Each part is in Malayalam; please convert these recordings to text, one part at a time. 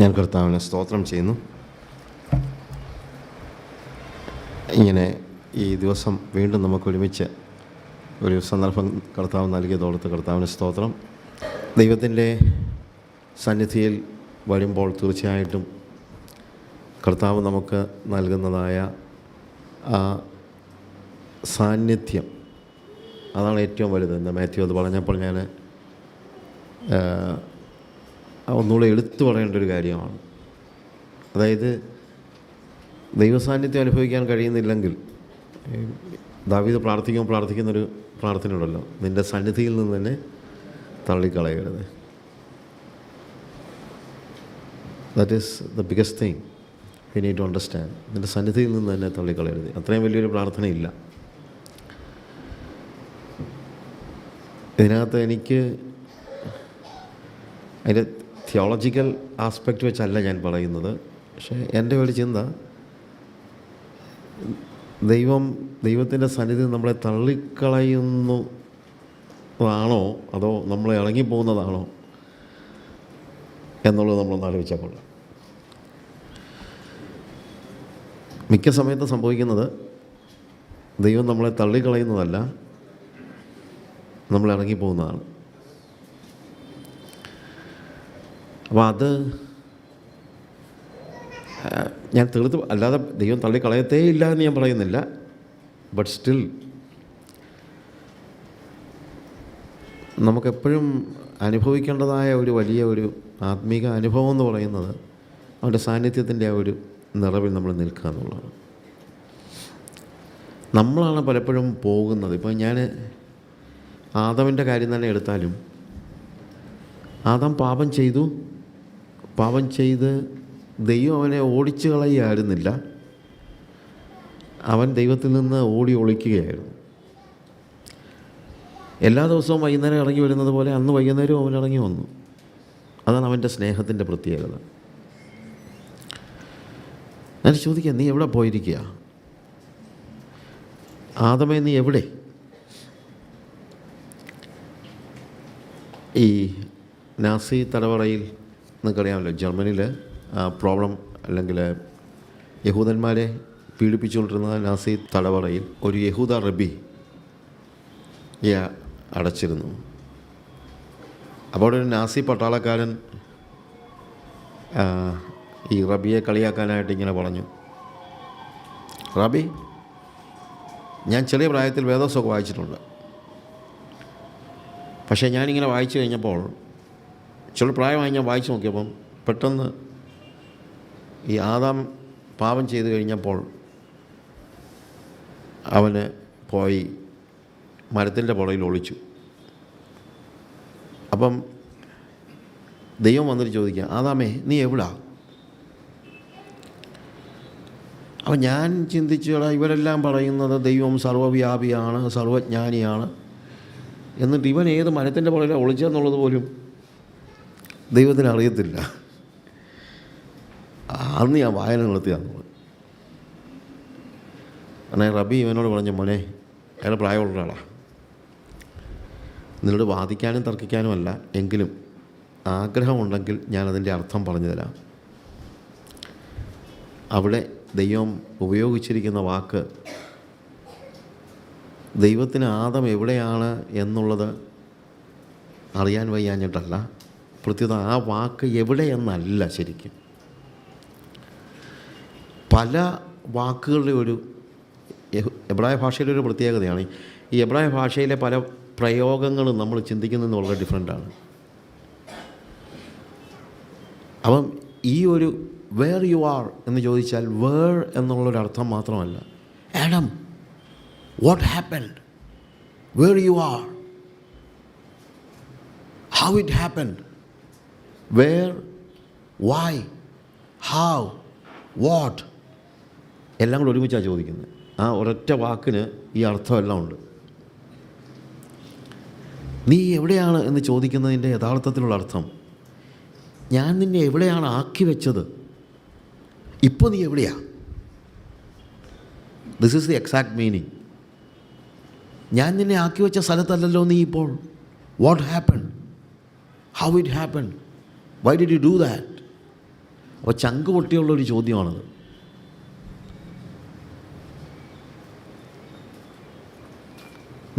ഞാൻ കർത്താവിനെ സ്തോത്രം ചെയ്യുന്നു. ഇങ്ങനെ ഈ ദിവസം വീണ്ടും നമുക്ക് ഒരുമിച്ച് ഒരു സന്ദർഭം കർത്താവ് നൽകിയതോടത്ത് കർത്താവിനെ സ്തോത്രം. ദൈവത്തിന്റെ സന്നിധിയിൽ വരുമ്പോൾ തീർച്ചയായിട്ടും കർത്താവ് നമുക്ക് നൽകുന്നതായ ആ സാന്നിധ്യം അതാണ് ഏറ്റവും വലുത്. എന്താ മാത്യു അത് പറഞ്ഞപ്പോൾ ഞാൻ ഒന്നുകൂടെ എടുത്തു പറയേണ്ട ഒരു കാര്യമാണ്. അതായത് ദൈവസാന്നിധ്യം അനുഭവിക്കാൻ കഴിയുന്നില്ലെങ്കിൽ ദാവീത് പ്രാർത്ഥിക്കുമ്പോൾ പ്രാർത്ഥിക്കുന്നൊരു പ്രാർത്ഥനയുണ്ടല്ലോ നിന്റെ സന്നിധിയിൽ നിന്ന് തന്നെ തള്ളിക്കളയരുത്. That is the biggest thing we need to understand നിന്റെ സന്നിധിയിൽ നിന്ന് തന്നെ തള്ളിക്കളയരുത്. അത്രയും വലിയൊരു പ്രാർത്ഥനയില്ല. ഇതിനകത്ത് എനിക്ക് അതിന്റെ തിയോളജിക്കൽ ആസ്പെക്റ്റ് വെച്ചല്ല ഞാൻ പറയുന്നത്. പക്ഷേ എന്റെ ഒരു ചിന്ത ദൈവം ദൈവത്തിന്റെ സന്നിധി നമ്മളെ തള്ളിക്കളയുന്നു ആണോ? അതോ നമ്മളെ ഇറങ്ങിപ്പോകുന്നതാണോ? എന്നുള്ളത് നമ്മളൊന്ന് ആലോചിച്ചാൽ കൊള്ളാം. മിക്ക സമയത്തും സംഭവിക്കുന്നത് ദൈവം നമ്മളെ തള്ളിക്കളയുന്നതല്ല നമ്മൾ ഇറങ്ങിപ്പോകുന്നതാണ്. അപ്പോൾ അത് ഞാൻ തീർത്ത് അല്ലാതെ ദൈവം തള്ളിക്കളയത്തേ ഇല്ല എന്ന് ഞാൻ പറയുന്നില്ല. ബട്ട് സ്റ്റിൽ നമുക്കെപ്പോഴും അനുഭവിക്കേണ്ടതായ ഒരു വലിയ ഒരു ആത്മീക അനുഭവം എന്ന് പറയുന്നത് അവന്റെ സാന്നിധ്യത്തിന്റെ ആ ഒരു നിറവിൽ നമ്മൾ നിൽക്കുക എന്നുള്ളതാണ്. നമ്മളാണ് പലപ്പോഴും പോകുന്നത്. ഇപ്പോൾ ഞാൻ ആദമിന്റെ കാര്യം തന്നെ എടുത്താലും ആദം പാപം ചെയ്തു പാപം ചെയ്ത് ദൈവം അവനെ ഓടിച്ചു കളയുകയായിരുന്നില്ല. അവൻ ദൈവത്തിൽ നിന്ന് ഓടി ഒളിക്കുകയായിരുന്നു. എല്ലാ ദിവസവും വൈകുന്നേരം ഇറങ്ങി വരുന്നത് പോലെ അന്ന് വൈകുന്നേരവും അവൻ ഇറങ്ങി വന്നു. അതാണ് അവന്റെ സ്നേഹത്തിന്റെ പ്രത്യേകത. ഞാൻ ചോദിക്കുക നീ എവിടെ പോയിരിക്കുക? ആദമേ നീ എവിടെ? ഈ നാസി തടവറയിൽ നിങ്ങൾക്കറിയാമല്ലോ ജർമ്മനിയിൽ പ്രോബ്ലം അല്ലെങ്കിൽ യഹൂദന്മാരെ പീഡിപ്പിച്ചുകൊണ്ടിരുന്ന നാസി തടവറയിൽ ഒരു യഹൂദ റബി അടച്ചിരുന്നു. അപ്പോൾ ഒരു നാസി പട്ടാളക്കാരൻ ഈ റബിയെ കളിയാക്കാനായിട്ട് ഇങ്ങനെ പറഞ്ഞു. റബി ഞാൻ ചെറിയ പ്രായത്തിൽ വേദോസൊക്കെ വായിച്ചിട്ടുണ്ട്. പക്ഷേ ഞാനിങ്ങനെ വായിച്ചു കഴിഞ്ഞപ്പോൾ ചില പ്രായമായി ഞാൻ വായിച്ചു നോക്കിയപ്പം പെട്ടെന്ന് ഈ ആദാം പാപം ചെയ്ത് കഴിഞ്ഞപ്പോൾ അവന് പോയി മരത്തിന്റെ പുറയിൽ ഒളിച്ചു. അപ്പം ദൈവം വന്നിട്ട് ചോദിക്കുക ആദാമേ നീ എവിടാ? അപ്പം ഞാൻ ചിന്തിച്ചുടാ ഇവരെല്ലാം പറയുന്നത് ദൈവം സർവവ്യാപിയാണ് സർവജ്ഞാനിയാണ്. എന്നിട്ട് ഇവൻ ഏത് മരത്തിന്റെ പുറയിലാണ് ഒളിച്ചെന്നുള്ളത് പോലും ദൈവത്തിന് അറിയത്തില്ല. അന്ന് ഞാൻ വായന നിർത്തിയാന്ന് അങ്ങനെ റബി ഇവനോട് പറഞ്ഞ മോനെ അയാൾ പ്രായമുള്ള ഒരാളാണ് നിന്നോട് വാദിക്കാനും തർക്കിക്കാനും അല്ല എങ്കിലും ആഗ്രഹമുണ്ടെങ്കിൽ ഞാനതിന്റെ അർത്ഥം പറഞ്ഞു തരാം. അവിടെ ദൈവം ഉപയോഗിച്ചിരിക്കുന്ന വാക്ക് ദൈവത്തിന് ആദം എവിടെയാണ് എന്നുള്ളത് അറിയാൻ വയ്യാഞ്ഞിട്ടല്ല പ്രത്യേകത ആ വാക്ക് എവിടെയെന്നല്ല ശരിക്കും. പല വാക്കുകളുടെ ഒരു എബ്രായ ഭാഷയിലെ ഒരു പ്രത്യേകതയാണ്. ഈ എബ്രായ ഭാഷയിലെ പല പ്രയോഗങ്ങളും നമ്മൾ ചിന്തിക്കുന്നതെന്ന് വളരെ ഡിഫറെന്റാണ് അപ്പം ഈ ഒരു വേർ യു ആർ എന്ന് ചോദിച്ചാൽ വേർ എന്നുള്ളൊരർത്ഥം മാത്രമല്ല. Adam what happened where you are how it happened where why how what എല്ലാം കൂടെ ഒരുമിച്ചാണ് ചോദിക്കുന്നത്. ആ ഒരൊറ്റ വാക്കിന് ഈ അർത്ഥമെല്ലാം ഉണ്ട്. നീ എവിടെയാണ് എന്ന് ചോദിക്കുന്നതിന്റെ യഥാർത്ഥത്തിലുള്ള അർത്ഥം ഞാൻ നിന്നെ എവിടെയാണ് ആക്കി വെച്ചത്? ഇപ്പോൾ നീ എവിടെയാ? This is the exact meaning ഞാൻ നിന്നെ ആക്കി വെച്ച സ്ഥലത്തല്ലല്ലോ നീ ഇപ്പോൾ. What happen how it happen why did you do that അപ്പോൾ ചങ്ക് പൊട്ടിയുള്ളൊരു ചോദ്യമാണത്.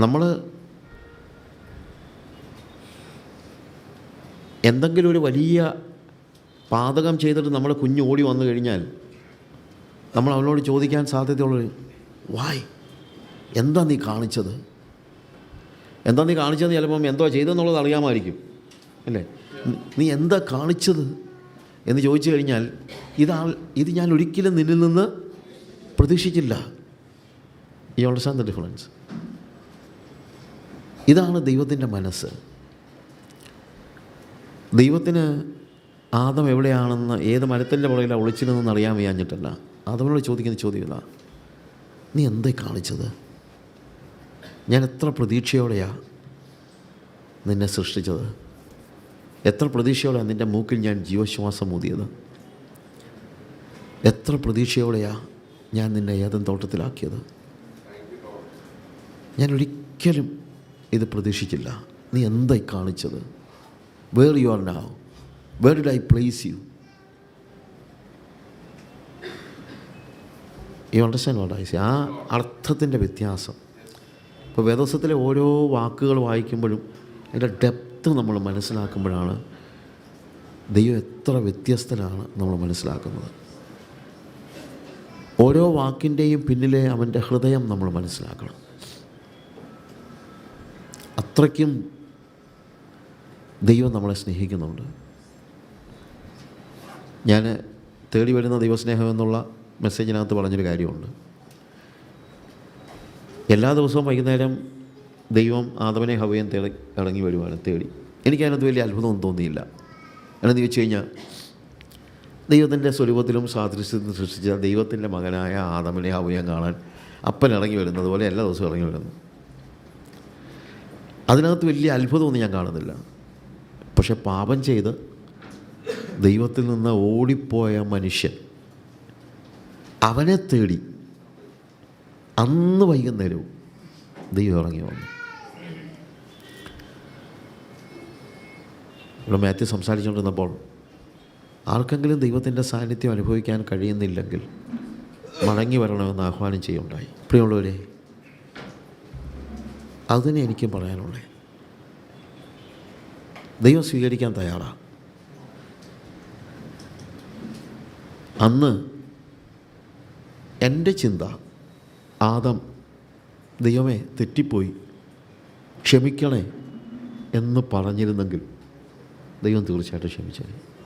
നമ്മൾ എന്തെങ്കിലും ഒരു വലിയ പാതകം ചെയ്തിട്ട് നമ്മുടെ കുഞ്ഞ് ഓടി വന്നു കഴിഞ്ഞാൽ നമ്മൾ അവനോട് ചോദിക്കാൻ സാധ്യതയുള്ളൊരു വായ് എന്താ നീ കാണിച്ചത്? എന്താ നീ കാണിച്ചത് ചിലപ്പം എന്തോ ചെയ്തെന്നുള്ളത് അറിയാമായിരിക്കും. അല്ലേ? നീ എന്താ കാണിച്ചത് എന്ന് ചോദിച്ചു കഴിഞ്ഞാൽ ഇതാ ഇത് ഞാൻ ഒരിക്കലും നിന്നിൽ നിന്ന് പ്രതീക്ഷിച്ചില്ല. ഈ അണ്ടർസ്റ്റാൻഡ് ദ ഡിഫറൻസ് ഇതാണ് ദൈവത്തിന്റെ മനസ്സ്. ദൈവത്തിന് ആദം എവിടെയാണെന്ന് ഏത് മരത്തിന്റെ പുറകിലാണ് ഒളിച്ചിരുന്നെന്ന് അറിയാൻ വയ്യാഞ്ഞിട്ടല്ല. ആദമിനോട് ചോദിക്കുന്ന ചോദ്യമില്ല നീ എന്തേ കാണിച്ചത്? ഞാൻ എത്ര പ്രതീക്ഷയോടെയാണ് നിന്നെ സൃഷ്ടിച്ചത്? എത്ര പ്രതീക്ഷയോടെയാണ് നിന്റെ മൂക്കിൽ ഞാൻ ജീവശ്വാസം ഊതിയത്? എത്ര പ്രതീക്ഷയോടെയാണ് ഞാൻ നിന്നെ ഏതൻ തോട്ടത്തിലാക്കിയത്? ഞാൻ ഒരിക്കലും ഇത് പ്രതീക്ഷിച്ചില്ല. നീ എന്തായി കാണിച്ചത്? Where you are now where did I place you ഈ അണ്ടർസ്റ്റാൻഡ് വാട്ട് ഐ സി ആ അർത്ഥത്തിന്റെ വ്യത്യാസം. ഇപ്പോൾ വേദോസത്തിലെ ഓരോ വാക്കുകൾ വായിക്കുമ്പോഴും അതിന്റെ ഡെപ്ത്ത് നമ്മൾ മനസ്സിലാക്കുമ്പോഴാണ് ദൈവം എത്ര വ്യത്യസ്തനാണ് നമ്മൾ മനസ്സിലാക്കുന്നത്. ഓരോ വാക്കിന്റെയും പിന്നിലെ അവന്റെ ഹൃദയം നമ്മൾ മനസ്സിലാക്കണം. അത്രയ്ക്കും ദൈവം നമ്മളെ സ്നേഹിക്കുന്നുണ്ട്. ഞാൻ തേടി വരുന്ന ദൈവസ്നേഹം എന്നുള്ള മെസ്സേജിനകത്ത് പറഞ്ഞൊരു കാര്യമുണ്ട്. എല്ലാ ദിവസവും വൈകുന്നേരം ദൈവം ആദവനെ ഹവയൻ തേടി ഇറങ്ങി വരുവാണ് തേടി. എനിക്കതിനകത്ത് വലിയ അത്ഭുതമൊന്നും തോന്നിയില്ല. എന്നു വെച്ച് കഴിഞ്ഞാൽ ദൈവത്തിന്റെ സ്വരൂപത്തിലും സാദൃശ്യത്തിലും സൃഷ്ടിച്ച ദൈവത്തിന്റെ മകനായ ആദമനെ ഹവയം കാണാൻ അപ്പൻ ഇറങ്ങി വരുന്നത് പോലെ എല്ലാ ദിവസവും ഇറങ്ങി വരുന്നു. അതിനകത്ത് വലിയ അത്ഭുതമൊന്നും ഞാൻ കാണുന്നില്ല. പക്ഷെ പാപം ചെയ്ത് ദൈവത്തിൽ നിന്ന് ഓടിപ്പോയ മനുഷ്യൻ അവനെ തേടി അന്ന് വൈകുന്നേരവും ദൈവം ഇറങ്ങി വന്നു. ഇവിടെ മാത്യു സംസാരിച്ചുകൊണ്ടിരുന്നപ്പോൾ ആർക്കെങ്കിലും ദൈവത്തിന്റെ സാന്നിധ്യം അനുഭവിക്കാൻ കഴിയുന്നില്ലെങ്കിൽ മടങ്ങി വരണമെന്ന് ആഹ്വാനം ചെയ്യുണ്ടായി. പ്രിയമുള്ളവരെ അതുതന്നെ എനിക്കും പറയാനുള്ളത് ദൈവം സ്വീകരിക്കാൻ തയ്യാറാണ് അന്ന് എന്റെ ചിന്ത ആദം ദൈവമേ തെറ്റിപ്പോയി ക്ഷമിക്കണേ എന്ന് പറഞ്ഞിരുന്നെങ്കിൽ ദൈവം തീർച്ചയായിട്ടും ക്ഷമിച്ചത്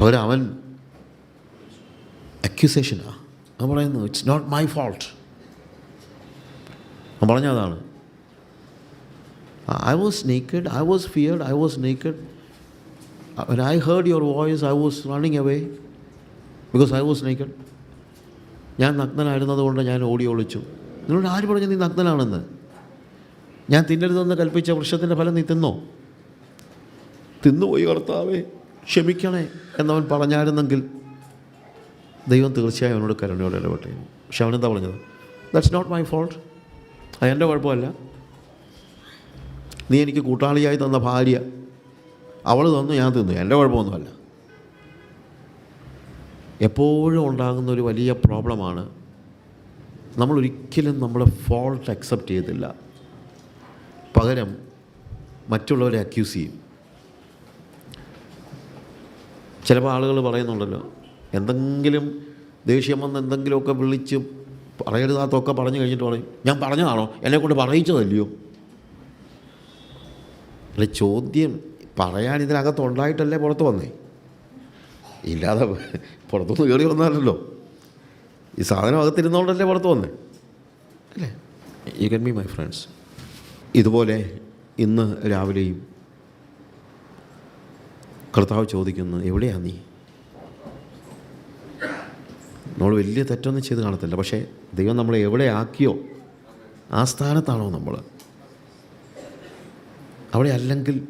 പകരം അവൻ അക്യൂസേഷനാണ് അവൻ പറയുന്നു ഇറ്റ്സ് നോട്ട് മൈ ഫോൾട്ട് അവൻ പറഞ്ഞതാണ് I was naked I was feared I was naked I heard your voice I was running running because I I was. ഞാൻ നഗ്നനായിരുന്നതുകൊണ്ട് ഞാൻ ഓടി ഒളിച്ചു. നിങ്ങളോട് ആര് പറഞ്ഞു നീ നഗ്നനാണെന്ന്? ഞാൻ തിന്നരുതെന്ന് കൽപ്പിച്ച വൃക്ഷത്തിന്റെ ഫലം നീ തിന്നോ? തിന്നുപോയി കർത്താവേ. ക്ഷമിക്കണേ എന്നവൻ പറഞ്ഞായിരുന്നെങ്കിൽ ദൈവം തീർച്ചയായും അവനോട് കരുണയോടെ ഇടപെട്ടെ പക്ഷെ അവനെന്താ പറഞ്ഞത്? ദാറ്റ്സ് നോട്ട് മൈ ഫോൾട്ട് അത് എന്റെ കുഴപ്പമല്ല. നീ എനിക്ക് കൂട്ടാളിയായി തന്ന ഭാര്യ. അവൾ തന്നു ഞാൻ തിന്നു. എന്റെ കുഴപ്പമൊന്നുമല്ല. എപ്പോഴും ഉണ്ടാകുന്ന ഒരു വലിയ പ്രോബ്ലമാണ് നമ്മൾ ഒരിക്കലും നമ്മുടെ ഫോൾട്ട് അക്സെപ്റ്റ് ചെയ്തില്ല പകരം മറ്റുള്ളവരെ അക്യൂസ് ചെയ്യും. ചിലപ്പോൾ ആളുകൾ പറയുന്നുണ്ടല്ലോ എന്തെങ്കിലും ദേഷ്യം വന്ന് എന്തെങ്കിലുമൊക്കെ വിളിച്ച് പറയരുതാത്തൊക്കെ പറഞ്ഞു കഴിഞ്ഞിട്ട് പറയും. ഞാൻ പറഞ്ഞതാണോ? എന്നെക്കൊണ്ട് പറയിച്ചതല്ലയോ? അല്ല ചോദ്യം പറയാൻ ഇതിനകത്ത് ഉണ്ടായിട്ടല്ലേ പുറത്ത് വന്നേ? ഇല്ലാതെ പുറത്തുനിന്ന് കയറി വന്നാലല്ലോ ഈ സാധനം അകത്തിരുന്നോണ്ടല്ലേ പുറത്ത് വന്നേ? അല്ലേ? You can be my friends ഇതുപോലെ ഇന്ന് രാവിലെയും കർത്താവ് ചോദിക്കുന്നു എവിടെയാ നീ? നമ്മൾ വലിയ തെറ്റൊന്നും ചെയ്ത് കാണത്തില്ല. പക്ഷേ ദൈവം നമ്മളെ എവിടെ ആക്കിയോ ആ സ്ഥാനത്താണോ നമ്മൾ. അവിടെ അല്ലെങ്കിൽ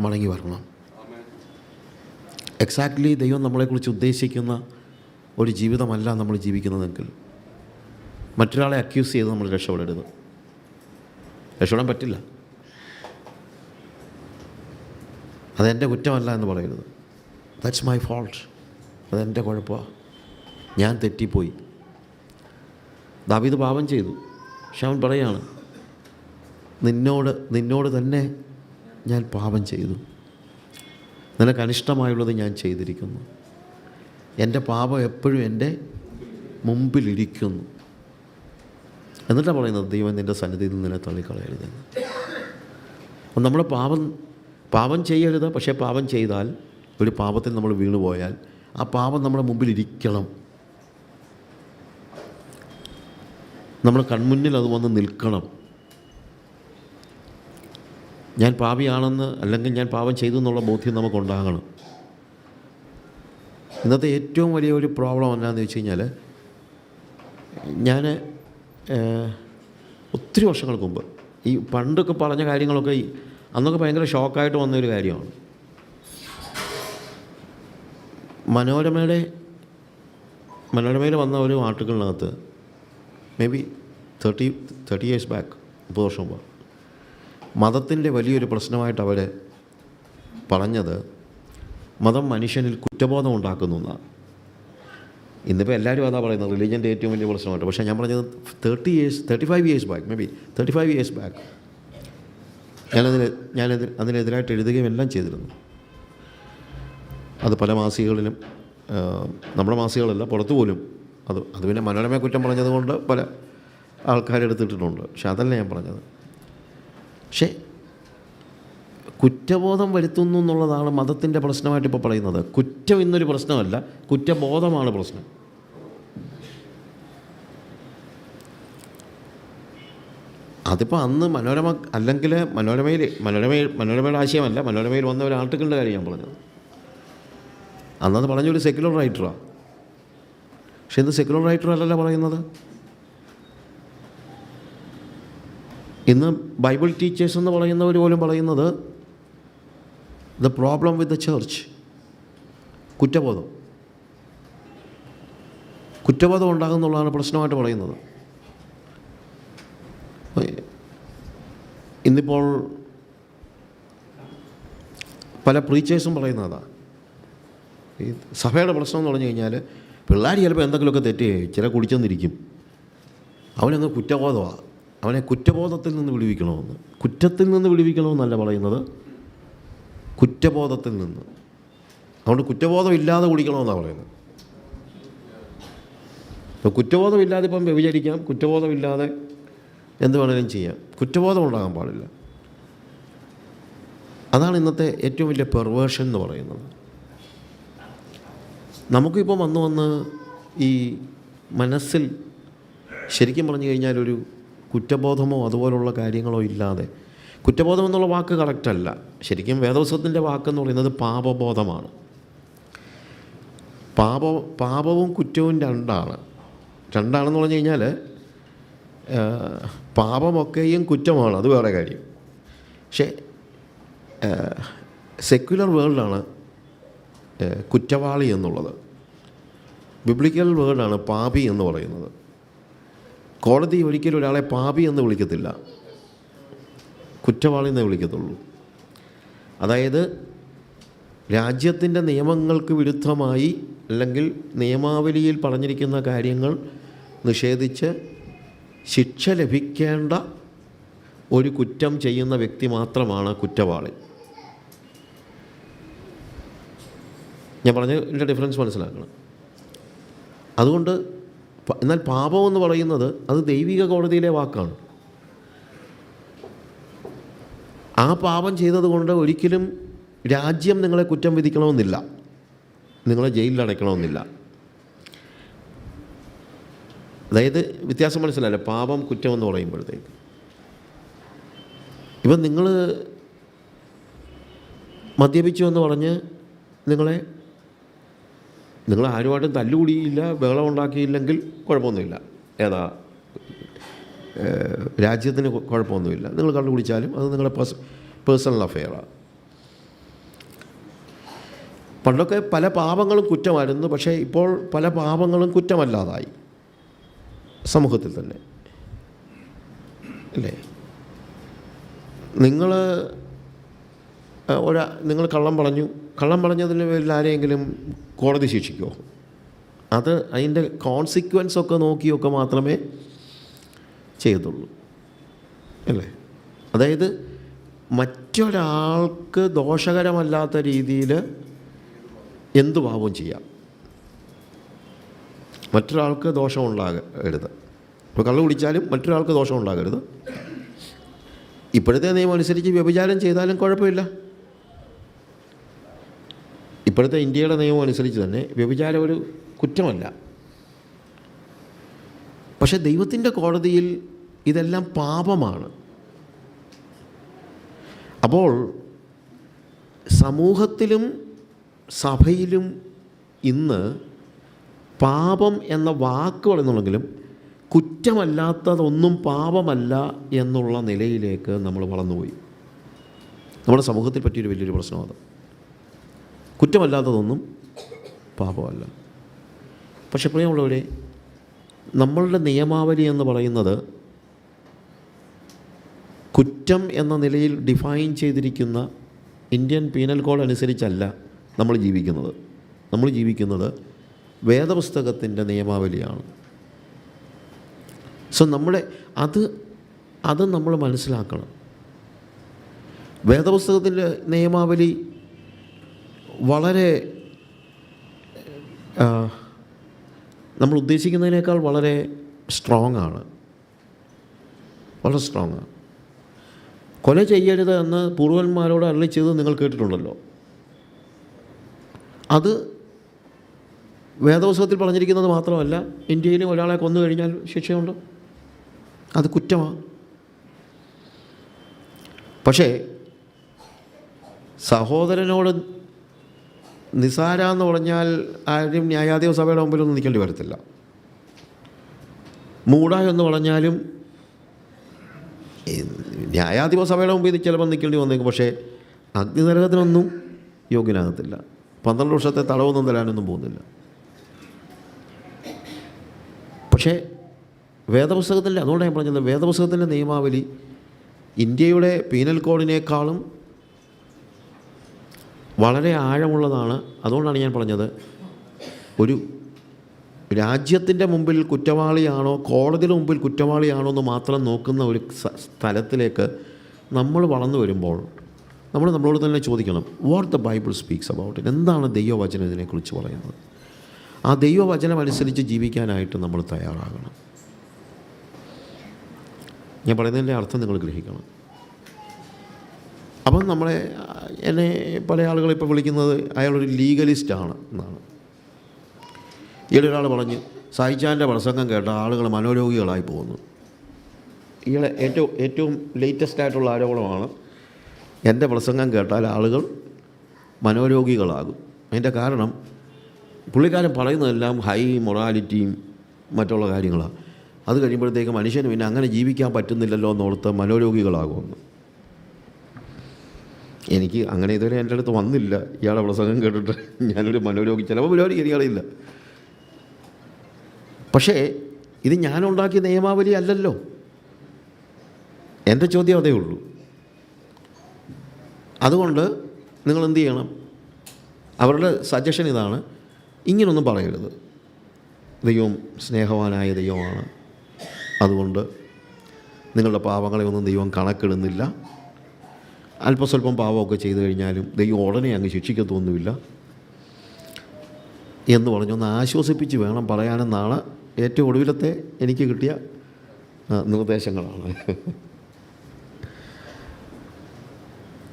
മടങ്ങി വരണം. എക്സാക്ട്ലി ദൈവം നമ്മളെക്കുറിച്ച് ഉദ്ദേശിക്കുന്ന ഒരു ജീവിതമല്ല നമ്മൾ ജീവിക്കുന്നതെങ്കിൽ മറ്റൊരാളെ അക്യൂസ് ചെയ്ത് നമ്മൾ രക്ഷപ്പെടരുത്. രക്ഷപ്പെടാൻ പറ്റില്ല. അതെന്റെ കുറ്റമല്ല എന്ന് പറയരുത്. ദാറ്റ്സ് മൈ ഫോൾട്ട് അതെന്റെ കുഴപ്പമാണ് ഞാൻ തെറ്റിപ്പോയി. ദാവീദ് പാപം ചെയ്തു. പക്ഷെ അവൻ പറയാണ് നിന്നോട് നിന്നോട് തന്നെ ഞാൻ പാപം ചെയ്തു. നിനക്ക് അനിഷ്ടമായുള്ളത് ഞാൻ ചെയ്തിരിക്കുന്നു. എന്റെ പാപം എപ്പോഴും എന്റെ മുമ്പിലിരിക്കുന്നു. എന്നിട്ടാണ് പറയുന്നത് ദൈവം നിന്റെ സന്നിധിയിൽ നിന്ന് നിന്നെ തള്ളിക്കളയരുതെന്ന് നമ്മുടെ പാപം പാപം ചെയ്യരുത് പക്ഷേ പാപം ചെയ്താൽ ഒരു പാപത്തിൽ നമ്മൾ വീണു പോയാൽ ആ പാപം നമ്മുടെ മുമ്പിൽ ഇരിക്കണം നമ്മൾ കൺമുന്നിൽ അത് വന്ന് നിൽക്കണം. ഞാൻ പാപിയാണെന്ന് അല്ലെങ്കിൽ ഞാൻ പാപം ചെയ്തു എന്നുള്ള ബോധ്യം നമുക്കുണ്ടാകണം. ഇന്നത്തെ ഏറ്റവും വലിയ ഒരു പ്രോബ്ലം എന്നാന്ന് വെച്ച് കഴിഞ്ഞാൽ ഞാൻ ഒത്തിരി വർഷങ്ങൾക്ക് മുമ്പ് ഈ പണ്ടൊക്കെ പറഞ്ഞ കാര്യങ്ങളൊക്കെ അന്നൊക്കെ ഭയങ്കര ഷോക്കായിട്ട് വന്നൊരു കാര്യമാണ്. മനോരമയുടെ മനോരമയിൽ വന്ന ഒരു ആർട്ടിക്കിളിനകത്ത് maybe thirty thirty years back മുപ്പത് വർഷം മുമ്പ് മതത്തിന്റെ വലിയൊരു പ്രശ്നമായിട്ട് അവർ പറഞ്ഞത് മതം മനുഷ്യനിൽ കുറ്റബോധം ഉണ്ടാക്കുന്നു എന്നാണ്. ഇന്നിപ്പോൾ എല്ലാവരും അതാ പറയുന്നത് റിലീജിയന്റെ ഏറ്റവും വലിയ പ്രശ്നമായിട്ട്. പക്ഷേ ഞാൻ പറഞ്ഞത് thirty years thirty five years back maybe thirty five years back ഞാനതിന് ഞാനതിന് അതിനെതിരായിട്ട് എഴുതുകയും എല്ലാം ചെയ്തിരുന്നു. അത് പല മാസികകളിലും നമ്മുടെ മാസികകളല്ല പുറത്തു പോലും അത് അത് പിന്നെ മനോരമയെ കുറ്റം പറഞ്ഞതുകൊണ്ട് പല ആൾക്കാരെടുത്തിട്ടുണ്ട് പക്ഷെ അതല്ല ഞാൻ പറഞ്ഞത്. പക്ഷേ കുറ്റബോധം വരുത്തുന്നു എന്നുള്ളതാണ് മതത്തിന്റെ പ്രശ്നമായിട്ട് ഇപ്പോൾ പറയുന്നത്. കുറ്റം ഇന്നൊരു പ്രശ്നമല്ല കുറ്റബോധമാണ് പ്രശ്നം. അതിപ്പോൾ അന്ന് മനോരമ അല്ലെങ്കിൽ മനോരമയിൽ മനോരമയിൽ മനോരമയുടെ ആശയമല്ല മനോരമയിൽ വന്ന ഒരു ആർട്ടിക്കിളിന്റെ കാര്യം ഞാൻ പറഞ്ഞത്. അന്നത് പറഞ്ഞൊരു സെക്യുലർ റൈറ്ററാണ് പക്ഷെ ഇന്ന് സെക്യുലർ റൈറ്റർ അല്ലല്ലോ പറയുന്നത്. ഇന്ന് ബൈബിൾ ടീച്ചേഴ്സ് എന്ന് പറയുന്നവർ പോലും പറയുന്നത് the problem with the church കുറ്റബോധം. കുറ്റബോധം ഉണ്ടാകുന്നുള്ളതാണ് പ്രശ്നമായിട്ട് പറയുന്നത്. ഇന്നിപ്പോൾ പല പ്രീച്ചേഴ്സും പറയുന്നതാണ് ഈ സഭയുടെ പ്രശ്നം എന്ന് പറഞ്ഞു കഴിഞ്ഞാൽ പിള്ളേർ ചിലപ്പോൾ എന്തെങ്കിലുമൊക്കെ തെറ്റ്. ചില കുടിച്ചെന്നിരിക്കും. അവനങ്ങ് കുറ്റബോധമാണ് അവനെ കുറ്റബോധത്തിൽ നിന്ന് വിടുവിക്കണമെന്ന്. കുറ്റത്തിൽ നിന്ന് വിടുവിക്കണമെന്നല്ല പറയുന്നത്. കുറ്റബോധത്തിൽ നിന്ന്. അതുകൊണ്ട് കുറ്റബോധം ഇല്ലാതെ കുടിക്കണമെന്നാണ് പറയുന്നത്. ഇപ്പോൾ കുറ്റബോധമില്ലാതെ ഇപ്പം വ്യഭിചരിക്കാം. കുറ്റബോധമില്ലാതെ എന്ത് വേണേലും ചെയ്യാം. കുറ്റബോധം ഉണ്ടാകാൻ പാടില്ല. അതാണ് ഇന്നത്തെ ഏറ്റവും വലിയ പെർവേഷൻ എന്ന് പറയുന്നത്. നമുക്കിപ്പോൾ വന്ന് വന്ന് ഈ മനസ്സിൽ ശരിക്കും പറഞ്ഞു കഴിഞ്ഞാൽ ഒരു കുറ്റബോധമോ അതുപോലുള്ള കാര്യങ്ങളോ ഇല്ലാതെ കുറ്റബോധം എന്നുള്ള വാക്ക് കറക്റ്റല്ല ശരിക്കും വേദോത്സവത്തിന്റെ വാക്കെന്ന് പറയുന്നത് പാപബോധമാണ്. പാപ പാപവും കുറ്റവും രണ്ടാണ്. രണ്ടാണെന്ന് പറഞ്ഞു കഴിഞ്ഞാൽ പാപമൊക്കെയും കുറ്റമാണ്. അത് വേറെ കാര്യം. പക്ഷേ സെക്യുലർ വേൾഡാണ് കുറ്റവാളി എന്നുള്ളത്. ബിബ്ലിക്കൽ വേർഡാണ് പാപി എന്ന് പറയുന്നത്. കോടതി ഒരിക്കലും ഒരാളെ പാപി എന്ന് വിളിക്കത്തില്ല. കുറ്റവാളി എന്നേ വിളിക്കത്തുള്ളൂ. അതായത് രാജ്യത്തിന്റെ നിയമങ്ങൾക്ക് വിരുദ്ധമായി അല്ലെങ്കിൽ നിയമാവലിയിൽ പറഞ്ഞിരിക്കുന്ന കാര്യങ്ങൾ നിഷേധിച്ച് ശിക്ഷ ലഭിക്കേണ്ട ഒരു കുറ്റം ചെയ്യുന്ന വ്യക്തി മാത്രമാണ് കുറ്റവാളി. ഞാൻ പറഞ്ഞതിന്റെ ഡിഫറൻസ് മനസ്സിലാക്കണം. അതുകൊണ്ട് എന്നാൽ പാപം എന്ന് പറയുന്നത് അത് ദൈവിക കോടതിയിലെ വാക്കാണ്. ആ പാപം ചെയ്തതുകൊണ്ട് ഒരിക്കലും രാജ്യം നിങ്ങളെ കുറ്റം വിധിക്കണമെന്നില്ല. നിങ്ങളെ ജയിലിൽ അടയ്ക്കണമെന്നില്ല. അതായത് വ്യത്യാസം മനസ്സിലായില്ല. പാപം കുറ്റം എന്ന് പറയുമ്പോഴത്തേക്ക്. ഇപ്പം നിങ്ങൾ മദ്യപിച്ചു എന്ന് പറഞ്ഞ് നിങ്ങളെ നിങ്ങൾ ആരുമായിട്ടും തല്ലുകൂടിയില്ല ബഹളം ഉണ്ടാക്കിയില്ലെങ്കിൽ കുഴപ്പമൊന്നുമില്ല. ഏതാ രാജ്യത്തിന് കുഴപ്പമൊന്നുമില്ല. നിങ്ങൾ കണ്ടുപിടിച്ചാലും അത് നിങ്ങളുടെ പേഴ്സ പേഴ്സണൽ അഫെയറാണ് പണ്ടൊക്കെ പല പാപങ്ങളും കുറ്റമായിരുന്നു. പക്ഷേ ഇപ്പോൾ പല പാപങ്ങളും കുറ്റമല്ലാതായി. സമൂഹത്തിൽ തന്നെ അല്ലേ നിങ്ങൾ ഒരാ നിങ്ങൾ കള്ളം പറഞ്ഞു. കള്ളം പറഞ്ഞതിന് പേരിൽ ആരെയെങ്കിലും കോടതി ശിക്ഷിക്കുമോ അത് അതിന്റെ കോൺസിക്വൻസ് ഒക്കെ നോക്കിയൊക്കെ മാത്രമേ ചെയ്യത്തുള്ളൂ. അല്ലേ? അതായത് മറ്റൊരാൾക്ക് ദോഷകരമല്ലാത്ത രീതിയിൽ എന്തു പാപവും ചെയ്യാം. മറ്റൊരാൾക്ക് ദോഷം ഉണ്ടാകരുത് ഇപ്പോൾ കള്ളു കുടിച്ചാലും മറ്റൊരാൾക്ക് ദോഷം ഉണ്ടാകരുത് ഇപ്പോഴത്തെ നിയമം അനുസരിച്ച് വ്യഭിചാരം ചെയ്താലും കുഴപ്പമില്ല. ഇപ്പോഴത്തെ ഇന്ത്യയുടെ നിയമം അനുസരിച്ച് തന്നെ വ്യഭിചാരം ഒരു കുറ്റമല്ല. പക്ഷേ ദൈവത്തിന്റെ കോടതിയിൽ ഇതെല്ലാം പാപമാണ്. അപ്പോൾ സമൂഹത്തിലും സഭയിലും ഇന്ന് പാപം എന്ന വാക്ക് പറയുന്നുണ്ടെങ്കിലും കുറ്റമല്ലാത്തതൊന്നും പാപമല്ല എന്നുള്ള നിലയിലേക്ക് നമ്മൾ വളർന്നുപോയി. നമ്മുടെ സമൂഹത്തിൽ പറ്റിയൊരു വലിയൊരു പ്രശ്നമാണ് കുറ്റമല്ലാത്തതൊന്നും പാപമല്ല. പക്ഷെ പ്രിയമുള്ളവരെ നമ്മളുടെ നിയമാവലി എന്ന് പറയുന്നത് കുറ്റം എന്ന നിലയിൽ ഡിഫൈൻ ചെയ്തിരിക്കുന്ന ഇന്ത്യൻ പീനൽ കോഡ് അനുസരിച്ചല്ല നമ്മൾ ജീവിക്കുന്നത്. നമ്മൾ ജീവിക്കുന്നത് വേദപുസ്തകത്തിന്റെ നിയമാവലിയാണ്. സോ നമ്മുടെ അത് അത് നമ്മൾ മനസ്സിലാക്കണം. വേദപുസ്തകത്തിന്റെ നിയമാവലി വളരെ നമ്മൾ ഉദ്ദേശിക്കുന്നതിനേക്കാൾ വളരെ സ്ട്രോങ് ആണ് വളരെ സ്ട്രോങ് ആണ് കൊല ചെയ്യരുത് എന്ന് പൂർവന്മാരോട് അരളി ചെയ്ത് നിങ്ങൾ കേട്ടിട്ടുണ്ടല്ലോ. അത് വേദപുസ്തകത്തിൽ പറഞ്ഞിരിക്കുന്നത് മാത്രമല്ല ഇന്ത്യയിലും ഒരാളെ കൊന്നു കഴിഞ്ഞാൽ ശിക്ഷയുണ്ട്? അത് കുറ്റമാണ് പക്ഷേ സഹോദരനോട് നിസാര എന്ന് പറഞ്ഞാൽ ആരും ന്യായാധിപ സഭയുടെ മുമ്പിലൊന്നും നിൽക്കേണ്ടി വരത്തില്ല. മൂട എന്ന് പറഞ്ഞാലും ന്യായാധിപ സഭയുടെ മുമ്പിൽ ചിലപ്പോൾ നിൽക്കേണ്ടി വന്നേക്കും. പക്ഷേ അഗ്നിനരകത്തിനൊന്നും യോഗ്യനാകത്തില്ല. പന്ത്രണ്ട് വർഷത്തെ തടവൊന്നും തരാനൊന്നും പോകുന്നില്ല. പക്ഷേ വേദപുസ്തകത്തിന്റെ അതുകൊണ്ടാണ് ഞാൻ പറഞ്ഞത് വേദപുസ്തകത്തിന്റെ നിയമാവലി ഇന്ത്യയുടെ പീനൽ കോഡിനേക്കാളും വളരെ ആഴമുള്ളതാണ്. അതുകൊണ്ടാണ് ഞാൻ പറഞ്ഞത് ഒരു രാജ്യത്തിന്റെ മുമ്പിൽ കുറ്റവാളിയാണോ കോടതിയുടെ മുമ്പിൽ കുറ്റവാളിയാണോ എന്ന് മാത്രം നോക്കുന്ന ഒരു സ്ഥലത്തിലേക്ക് നമ്മൾ വളർന്നു വരുമ്പോൾ നമ്മൾ നമ്മളോട് തന്നെ ചോദിക്കണം what the Bible speaks about എന്താണ് ദൈവവചനം ഇതിനെക്കുറിച്ച് പറയുന്നത്? ആ ദൈവവചനം അനുസരിച്ച് ജീവിക്കാനായിട്ട് നമ്മൾ തയ്യാറാകണം. ഞാൻ പറയുന്നതിന്റെ അർത്ഥം നിങ്ങൾ ഗ്രഹിക്കണം. അപ്പം നമ്മളെ എന്നെ പല ആളുകൾ ഇപ്പോൾ വിളിക്കുന്നത് അയാളൊരു ലീഗലിസ്റ്റാണ് എന്നാണ്. ഈയിടെ ഒരാൾ പറഞ്ഞ് സായിച്ചാന്റെ പ്രസംഗം കേട്ട ആളുകൾ മനോരോഗികളായി പോകുന്നു. ഇയാളെ ഏറ്റവും ഏറ്റവും ലേറ്റസ്റ്റ് ആയിട്ടുള്ള ആരോപണമാണ് എന്റെ പ്രസംഗം കേട്ടാൽ ആളുകൾ മനോരോഗികളാകും. അതിന്റെ കാരണം പുള്ളിക്കാരൻ പറയുന്നതെല്ലാം ഹൈ മൊറാലിറ്റിയും മറ്റുള്ള കാര്യങ്ങളാണ് അത് കഴിയുമ്പോഴത്തേക്ക് മനുഷ്യന് പിന്നെ അങ്ങനെ ജീവിക്കാൻ പറ്റുന്നില്ലല്ലോ എന്നോർത്ത് മനോരോഗികളാകുമെന്ന് എനിക്ക് അങ്ങനെ ഇതുവരെ എന്റെ അടുത്ത് വന്നില്ല. ഇയാളെ പ്രസംഗം കേട്ടിട്ട് ഞാനൊരു മനോരോഗി. ചിലപ്പോൾ പരിപാടി ശരിയാളില്ല. പക്ഷേ ഇത് ഞാനുണ്ടാക്കിയ നിയമാവലി അല്ലല്ലോ. എന്റെ ചോദ്യം അതേ ഉള്ളൂ. അതുകൊണ്ട് നിങ്ങൾ എന്ത് ചെയ്യണം? അവരുടെ സജഷൻ ഇതാണ് ഇങ്ങനൊന്നും പറയരുത്. ദൈവം സ്നേഹവാനായ ദൈവമാണ്. അതുകൊണ്ട് നിങ്ങളുടെ പാവങ്ങളെ ഒന്നും ദൈവം കണക്കിടുന്നില്ല. അല്പസ്വല്പം പാവമൊക്കെ ചെയ്തു കഴിഞ്ഞാലും ദൈവം ഉടനെ അങ്ങ് ശിക്ഷിക്കത്തൊന്നുമില്ല. എന്ന് പറഞ്ഞൊന്ന് ആശ്വസിപ്പിച്ച് വേണം പറയാനെന്നാണ് ഏറ്റവും ഒടുവിലത്തെ എനിക്ക് കിട്ടിയ നിർദ്ദേശങ്ങളാണ്.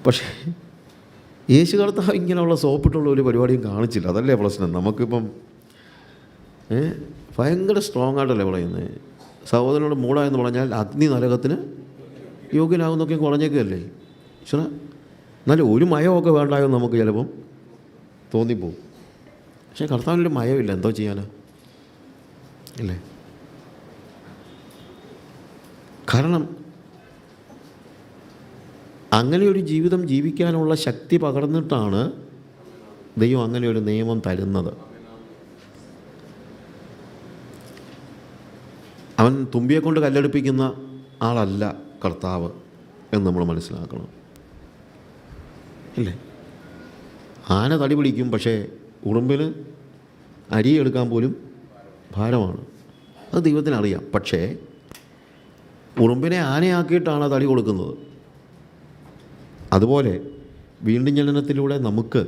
പക്ഷേ യേശു കർത്താവ് ഇങ്ങനെയുള്ള സോപ്പിട്ടുള്ള ഒരു പരിപാടിയും കാണിച്ചില്ല. അതല്ലേ പ്രശ്നം? നമുക്കിപ്പം ഭയങ്കര സ്ട്രോങ് ആയിട്ടല്ലേ പറയുന്നത് സഹോദരനോട് മൂട എന്ന് പറഞ്ഞാൽ അഗ്നി നരകത്തിന് യോഗ്യനാകുന്നൊക്കെ കുറഞ്ഞേക്കല്ലേ ഈശ്വര എന്നാലും ഒരു മയമൊക്കെ വേണ്ടായെന്ന് നമുക്ക് ചിലപ്പം? തോന്നിപ്പോവും. പക്ഷേ കർത്താവിനൊരു മയമില്ല. എന്തോ ചെയ്യാനാ? അല്ലേ കാരണം അങ്ങനെ ഒരു ജീവിതം ജീവിക്കാനുള്ള ശക്തി പകർന്നിട്ടാണ് ദൈവം അങ്ങനെ ഒരു നിയമം തരുന്നത്. അവൻ തുമ്പിയെ കൊണ്ട് കല്ലെടുപ്പിക്കുന്ന ആളല്ല കർത്താവ് എന്ന് നമ്മൾ മനസ്സിലാക്കണം. അല്ലേ? ആന തടി പിടിക്കും പക്ഷേ ഉറുമ്പിന് അരി എടുക്കാൻ പോലും ഭാരമാണ്. അത് ദൈവത്തിനറിയാം. പക്ഷേ ഉറുമ്പിനെ ആനയാക്കിയിട്ടാണ് തടി കൊടുക്കുന്നത്. അതുപോലെ വീണ്ടും ജനനത്തിലൂടെ നമുക്ക്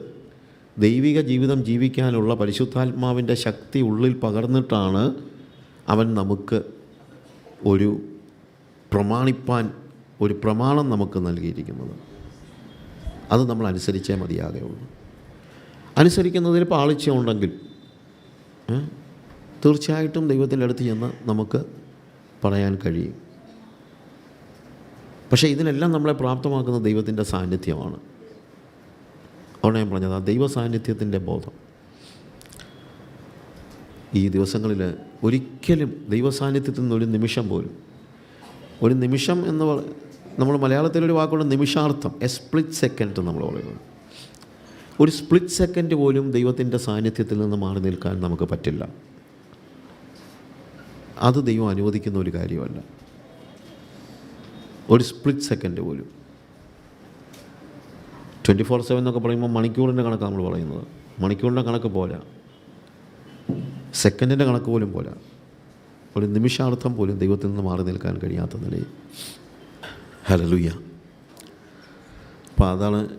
ദൈവിക ജീവിതം ജീവിക്കാനുള്ള പരിശുദ്ധാത്മാവിന്റെ ശക്തി ഉള്ളിൽ പകർന്നിട്ടാണ് അവൻ നമുക്ക് ഒരു പ്രമാണിപ്പാൻ ഒരു പ്രമാണം നമുക്ക് നൽകിയിരിക്കുന്നത്. അത് നമ്മൾ അനുസരിച്ചേ മതിയാകുള്ളൂ അനുസരിക്കുന്നതിൽ പാളിച്ച ഉണ്ടെങ്കിൽ തീർച്ചയായിട്ടും ദൈവത്തിന്റെ അടുത്ത് ചെന്ന് നമുക്ക് പറയാൻ കഴിയും. പക്ഷേ ഇതിനെല്ലാം നമ്മളെ പ്രാപ്തമാക്കുന്ന ദൈവത്തിന്റെ സാന്നിധ്യമാണ്. അതുകൊണ്ട് ഞാൻ പറഞ്ഞത് ആ ദൈവ സാന്നിധ്യത്തിന്റെ ബോധം. ഈ ദിവസങ്ങളിൽ ഒരിക്കലും ദൈവ സാന്നിധ്യത്തിൽ നിന്ന് ഒരു നിമിഷം പോലും ഒരു നിമിഷം എന്ന് പറ നമ്മൾ മലയാളത്തിലൊരു വാക്കുള്ള നിമിഷാർത്ഥം എ സ്പ്ലിറ്റ് സെക്കൻഡ് നമ്മൾ പറയുന്നത്. ഒരു സ്പ്ലിറ്റ് സെക്കൻഡ് പോലും ദൈവത്തിന്റെ സാന്നിധ്യത്തിൽ നിന്ന് മാറി നിൽക്കാൻ നമുക്ക് പറ്റില്ല. അത് ദൈവം അനുവദിക്കുന്ന ഒരു കാര്യമല്ല. ഒരു സ്പ്ലിറ്റ് സെക്കൻഡ് പോലും. ട്വന്റി ഫോർ സെവൻ എന്നൊക്കെ പറയുമ്പോൾ മണിക്കൂറിന്റെ കണക്കാണ് നമ്മൾ പറയുന്നത്. മണിക്കൂറിന്റെ കണക്ക് പോരാ. സെക്കൻഡിന്റെ കണക്ക് പോലും പോരാ. ഒരു നിമിഷാർത്ഥം പോലും ദൈവത്തിൽ നിന്ന് മാറി നിൽക്കാൻ കഴിയാത്ത നിലയിൽ. ഹലലുയ്യ അപ്പോൾ അതാണ്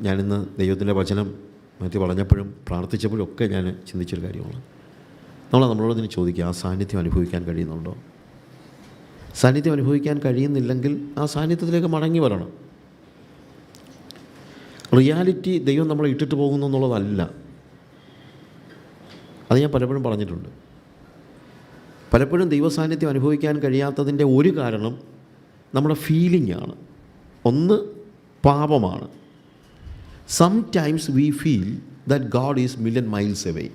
ഞാനിന്ന് ദൈവത്തിന്റെ വചനം മറ്റു പറഞ്ഞപ്പോഴും പ്രാർത്ഥിച്ചപ്പോഴും ഒക്കെ ഞാൻ ചിന്തിച്ചൊരു കാര്യമാണ് നമ്മൾ നമ്മളോട് ഇതിന് ചോദിക്കുക ആ സാന്നിധ്യം അനുഭവിക്കാൻ കഴിയുന്നുണ്ടോ? സാന്നിധ്യം അനുഭവിക്കാൻ കഴിയുന്നില്ലെങ്കിൽ ആ സാന്നിധ്യത്തിലേക്ക് മടങ്ങി വരണം. റിയാലിറ്റി ദൈവം നമ്മളെ ഇട്ടിട്ട് പോകുന്നു എന്നുള്ളതല്ല. അത് ഞാൻ പലപ്പോഴും പറഞ്ഞിട്ടുണ്ട്. പലപ്പോഴും ദൈവസാന്നിധ്യം അനുഭവിക്കാൻ കഴിയാത്തതിന്റെ ഒരു കാരണം നമ്മുടെ ഫീലിംഗ് ആണ്. ഒന്ന് പാപമാണ്. Sometimes we feel that God is million miles away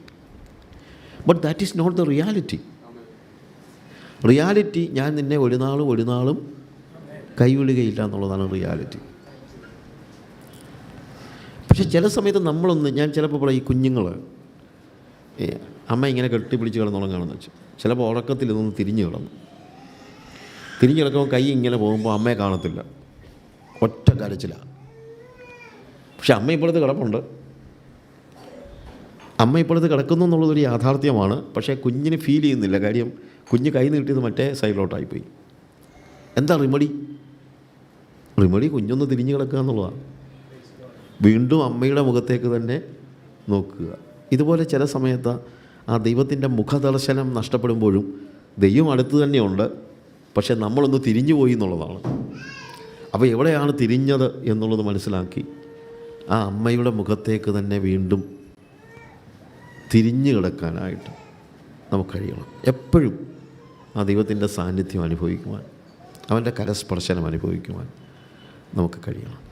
but that is not the reality reality ഞാൻ നിന്നെ ഒരു നാളും ഒരു നാളും കൈവിടുകയില്ല എന്നുള്ളതാണ് റിയാലിറ്റി പക്ഷെ ചില സമയത്ത് നമ്മളൊന്ന് ഞാൻ ചിലപ്പോൾ പറയും ഈ കുഞ്ഞുങ്ങൾ അമ്മ ഇങ്ങനെ കെട്ടിപ്പിടിച്ച് കിടന്നുറങ്ങുകയാണെന്ന് വെച്ചു. ചിലപ്പോൾ ഉറക്കത്തിൽ ഇതൊന്ന് തിരിഞ്ഞു കിടന്നു. തിരിഞ്ഞു കിടക്കുമ്പോൾ കൈ ഇങ്ങനെ പോകുമ്പോൾ അമ്മയെ കാണത്തില്ല. ഒറ്റ കരച്ചിലാണ് പക്ഷെ അമ്മ ഇപ്പോഴത്തെ കിടപ്പുണ്ട്. അമ്മ ഇപ്പോഴത്തെ കിടക്കുന്നു എന്നുള്ളതൊരു യാഥാർത്ഥ്യമാണ്. പക്ഷേ കുഞ്ഞിന് ഫീൽ ചെയ്യുന്നില്ല. കാര്യം കുഞ്ഞ് കൈ നീട്ടിയത് മറ്റേ സൈഡിലോട്ടായിപ്പോയി എന്താ റിമഡി റിമഡി കുഞ്ഞൊന്ന് തിരിഞ്ഞു കിടക്കുക എന്നുള്ളതാണ്. വീണ്ടും അമ്മയുടെ മുഖത്തേക്ക് തന്നെ നോക്കുക. ഇതുപോലെ ചില സമയത്ത് ആ ദൈവത്തിന്റെ മുഖദർശനം നഷ്ടപ്പെടുമ്പോഴും ദൈവം അടുത്ത് തന്നെയുണ്ട്. പക്ഷേ നമ്മളൊന്ന് തിരിഞ്ഞു പോയി എന്നുള്ളതാണ്. അപ്പോൾ എവിടെയാണ് തിരിഞ്ഞത് എന്നുള്ളത് മനസ്സിലാക്കി ആ അമ്മയുടെ മുഖത്തേക്ക് തന്നെ വീണ്ടും തിരിഞ്ഞു കിടക്കാനായിട്ട് നമുക്ക് കഴിയണം. എപ്പോഴും ആ ദൈവത്തിന്റെ സാന്നിധ്യം അനുഭവിക്കുവാൻ അവന്റെ കരസ്പർശനം അനുഭവിക്കുവാൻ നമുക്ക് കഴിയണം.